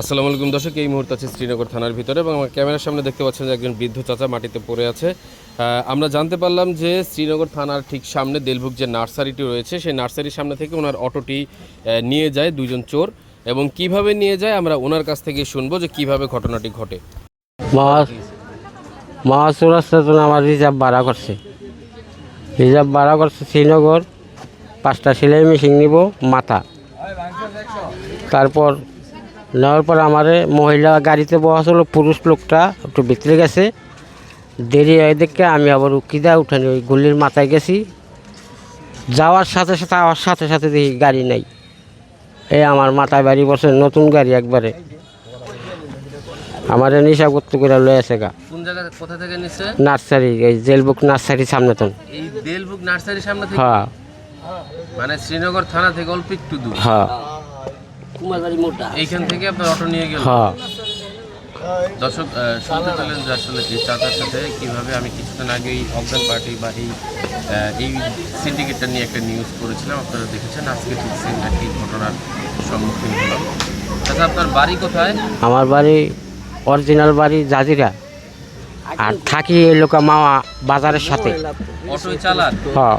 আসসালামু আলাইকুম দর্শক, এই মুহূর্তে আছে শ্রীনগর থানার ভিতরে এবং আমার ক্যামেরার সামনে দেখতে পাচ্ছেন যে একজন বৃদ্ধ চাচা মাটিতে পড়ে আছে। আমরা জানতে পারলাম যে শ্রীনগর থানার ঠিক সামনে দেলভুক যে নার্সারিটি রয়েছে, সেই নার্সারির সামনে থেকে ওনার অটোটি নিয়ে যায় দুজন চোর এবং কীভাবে নিয়ে যায় আমরা ওনার কাছ থেকে শুনব যে কীভাবে ঘটনাটি ঘটে। আমার রিজার্ভ ভাড়া করছে। রিজার্ভ ভাড়া করছে শ্রীনগর, পাঁচটা সেলাই মেশিন নিব, মাথা। তারপর নেওয়ার পর আমারে মহিলা গাড়িতে বসা পুরুষ লোকটা একটু ভিতরে গেছে। দেরি হয়ে দেখে আমি আবার উকিদা উঠানি ওই গুলির মাথায় গেছি। যাওয়ার সাথে সাথে আওয়ার সাথে সাথে দেখি গাড়ি নাই। এই আমার মাথায় বাড়ি বসে নতুন গাড়ি একবারে। আমার নেশা করতে করে লয়ে আছে গা। কোন জায়গা কোথা থেকে নিছে? নার্সারি এই জেলবুক নার্সারি সামনে তো। এই নার্সারির সামনে হ্যাঁ। মানে শ্রীনগর থানা থেকে অল্প একটু দূর। হ্যাঁ। এইখান থেকে আপনার অটো নিয়ে গেল? হ্যাঁ। দর্শক শুনতে পেলেন যে আসলে এই চাচার সাথে কীভাবে আমি কিছুদিন আগে এই অজ্ঞান পার্টি বা এই এই সিন্ডিকেটটা নিয়ে একটা নিউজ করেছিলাম। আপনারা দেখেছেন আজকে ঠিক সেম একই ঘটনার সম্মুখীন হলাম। আচ্ছা আপনার বাড়ি কোথায়? আমার বাড়ি অরিজিনাল বাড়ি জাজিরা। আর থাকি এই লোকা মামা বাজারের সাথে। অটোই চালান? হ্যাঁ।